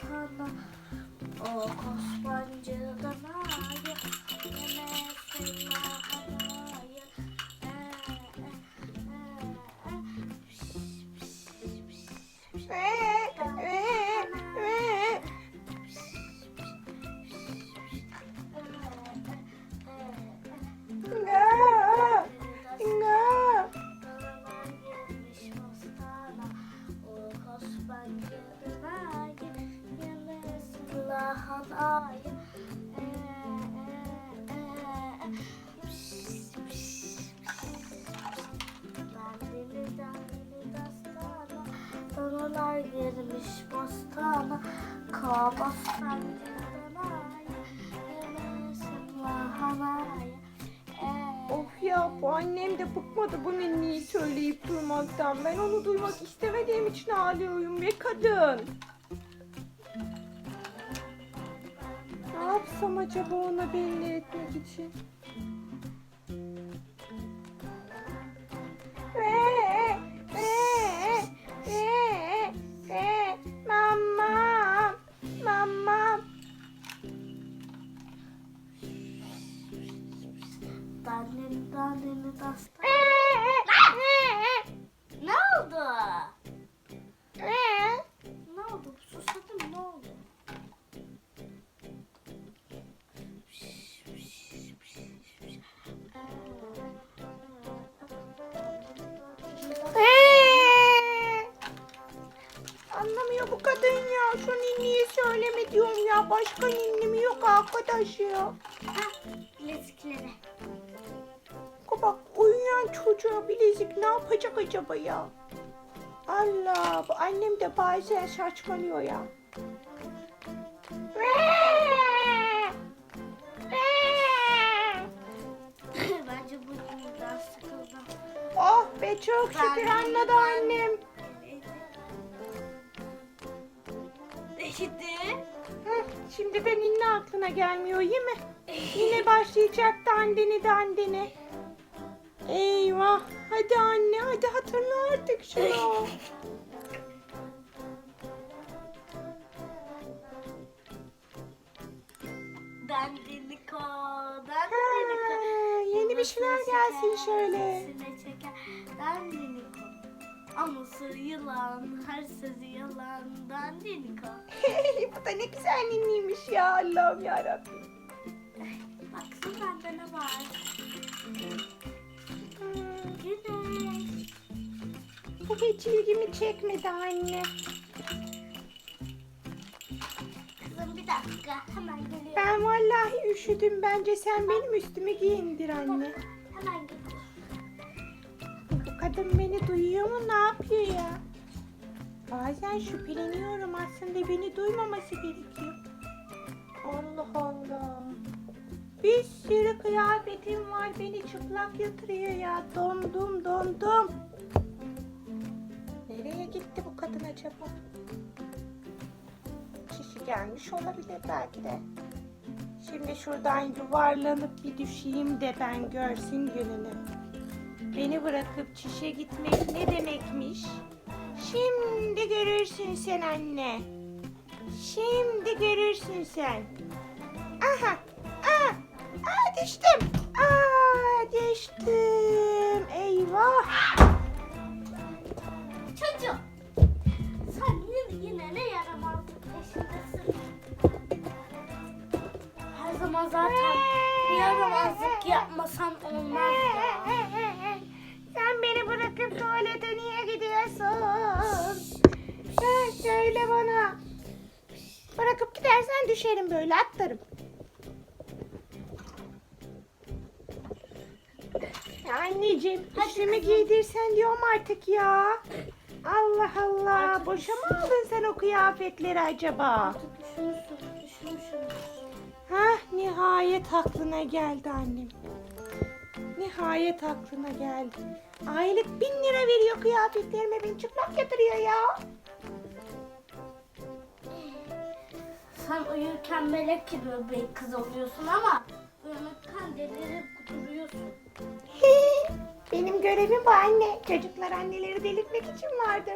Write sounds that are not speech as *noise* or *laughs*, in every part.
看到哦，好。Danalar girmiş bostana Kabas pencereden ay Yemesin lahanayı Ee, Of ya bu annem de bıkmadı bu ninniyi söyleyip durmaktan. Ben onu duymak istemediğim için ağlıyorum be kadın. Ne yapsam acaba ona belli etmek için? Ve, ve, ve, ve, Mama, Başka ninni mi yok arkadaş ya? Ha, bilezikleri. Bak uyuyan çocuğa bilezik ne yapacak acaba ya? Allah bu annem de bazen saçmalıyor ya. Bence bu. Oh be çok şükür anladı annem. Neydi? Heh, şimdi de ninni aklına gelmiyor değil mi? Yine başlayacak dandini dandini. Eyvah. Hadi anne hadi hatırla artık şunu. Dandiniko, Ha, dandiniko. yeni bir şeyler gelsin şöyle. Çeker. Aması yılan, her sözü yalan, dandiniko. *laughs* Bu da ne güzel ninniymiş ya Allah'ım yarabbim. Baksana bende ne var? Güneş. Bu hiç ilgimi çekmedi anne. Kızım bir dakika, hemen geliyorum. Ben vallahi üşüdüm. Bence sen benim üstümü giyindir anne. Hemen geliyorum. Kadın beni duyuyor mu? Ne yapıyor ya? Bazen şüpheleniyorum. Aslında beni duymaması gerekiyor. Allah Allah. Bir sürü kıyafetim var. Beni çıplak yatırıyor ya. Dondum dondum. Nereye gitti bu kadın acaba? Kişi gelmiş olabilir belki de. Şimdi şuradan yuvarlanıp bir düşeyim de ben görsün gününü. Beni bırakıp çişe gitmek ne demekmiş? Şimdi görürsün sen anne. Şimdi görürsün sen. Aha, aa, aa düştüm. Aa düştüm. Eyvah. Bırakıp gidersen düşerim böyle atlarım. Ya Anneciğim üstümü giydirsen diyorum artık ya. Allah Allah. Artık Boşa mı aldın sen o kıyafetleri acaba? Düşünürsün, düşünmüşsün. Hah nihayet aklına geldi annem. Nihayet aklına geldi. Aylık bin lira veriyor kıyafetlerime beni çıplak yatırıyor ya. Sen uyurken melek gibi bir kız oluyorsun ama uyanıkken delirip duruyorsun. *laughs* Benim görevim bu anne. Çocuklar anneleri delirtmek için vardır.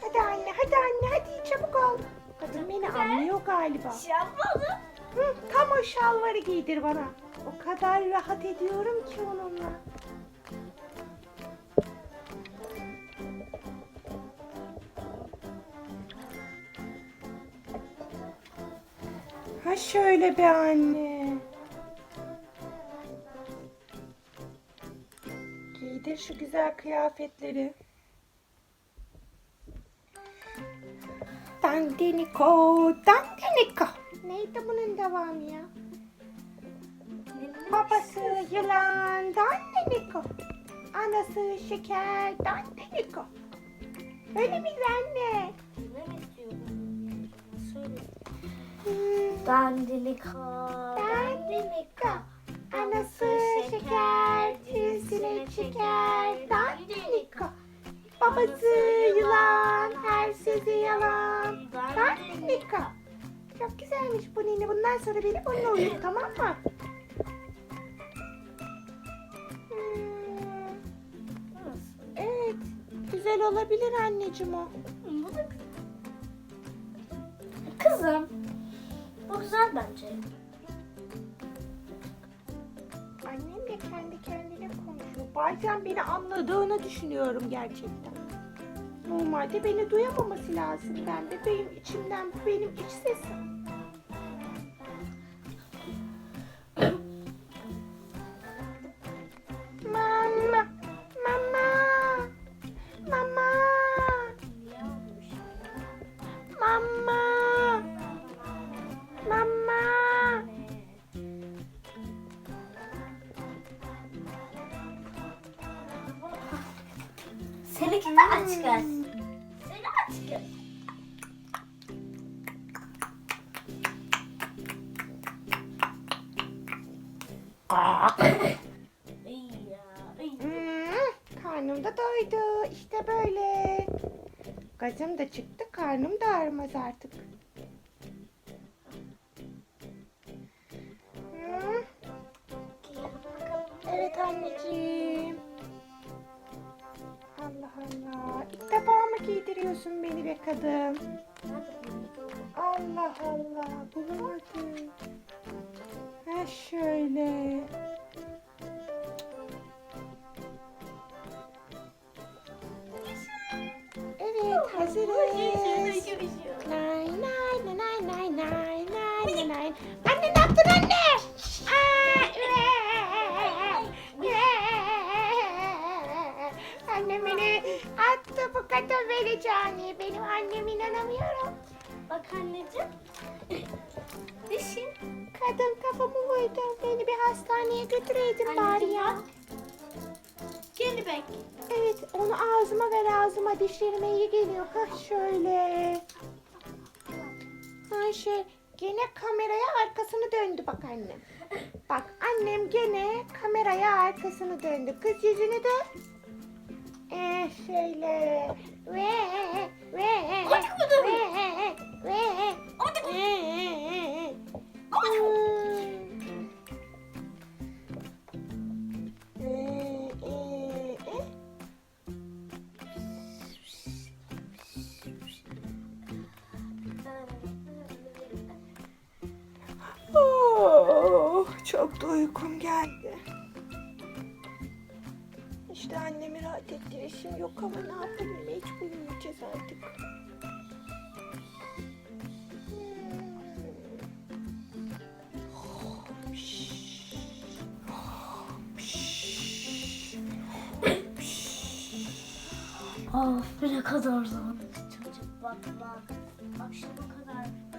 Hadi anne, hadi anne, o galiba. Şey yapmadım. Hı, tam o şalvarı giydir bana. O kadar rahat ediyorum ki onunla. Ha şöyle be anne. Giydir şu güzel kıyafetleri. Dandeniko, dandeniko. Neydi bunun devamı ya? Babası yılan, dandeniko. Anası şeker, dandeniko. Öyle miydi anne? Ne mi istiyorum? Söyle. Hmm, Dandinika. Dandinika. Anası şeker, cinsine şeker, dandinika. Babası yılan, her sözü yalan, dandinika. Çok güzelmiş bu nene. Bundan sonra beni bununla uyut tamam mı? Hmm, evet. Güzel olabilir anneciğim o. Kızım. Bu güzel bence. Annem de kendi kendine konuşuyor. Bazen beni anladığını düşünüyorum gerçekten. Normalde beni duyamaması lazım. Ben bebeğim içimden benim iç sesim. Seninki de aç kız. Seni aç kız. İyi ya. iyi. Hmm, karnım da doydu. İşte böyle. Gazım da çıktı. Karnım da ağrımaz artık. Hmm, Evet anneciğim. Giydiriyorsun beni be kadın? Allah Allah. Bulamadım. Ha şöyle. Evet hazırız. Beni cani. Benim annem inanamıyorum. Bak anneciğim. *coughs* Dişin. Kadın kafamı vurdu. Beni bir hastaneye götüreydin bari ya. bak. Gel bek. Evet onu ağzıma ver ağzıma dişlerime iyi geliyor. Hah şöyle. Ha şey gene kameraya arkasını döndü bak annem. Bak annem gene kameraya arkasını döndü. Kız yüzünü dön. Ee, şöyle. Ve ve Hadi bakalım. ve ve ve Ee, ee, ee. Oh, çok da uykum geldi. İşte annemi rahat ettirişim yok ama ne yapalım mecbur uyuyacağız artık. Of ne kadar zaman çocuk bak bak. Akşama kadar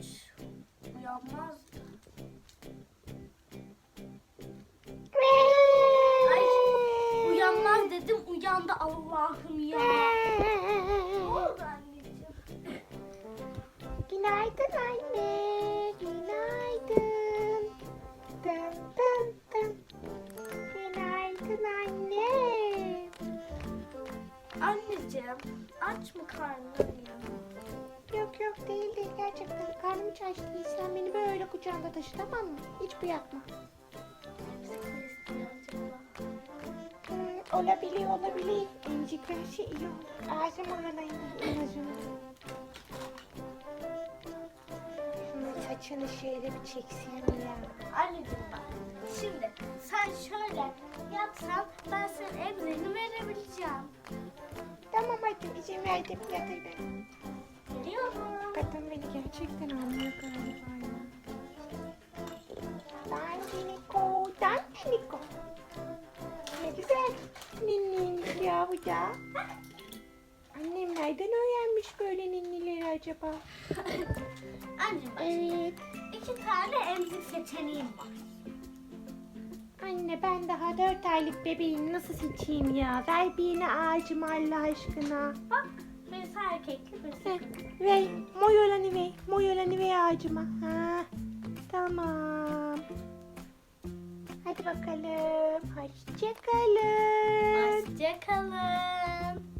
hiç uyanmazdı. Ay, uyanmaz dedim uyandı Allah'ım ya. Ne oldu anneciğim? Günaydın kucağında taşı tamam mı? Hiç? Hmm, olabilir olabilir. Emcik verse iyi olur. Ağzım oralayım en azından. Şunun saçını şöyle bir çeksem ya. Anneciğim bak. Şimdi sen şöyle yatsan ben senin emzini verebileceğim. Tamam hadi izin verdim yatır ben. Dandiliko. Ne güzel. Ninniymiş ya bu da. Annem nereden öğrenmiş böyle ninnileri acaba? Bak. Evet. İki tane emzik seçeneğim var. Anne ben daha dört aylık bebeğimi nasıl seçeyim ya? Ver birini ağacıma Allah aşkına. Bak birisi erkekli birisi Heh, kızlı. ver. Moy olanı ver. Moy olanı ver ağacıma. Ha, tamam. Bakalım. Hoşçakalın. Hoşçakalın.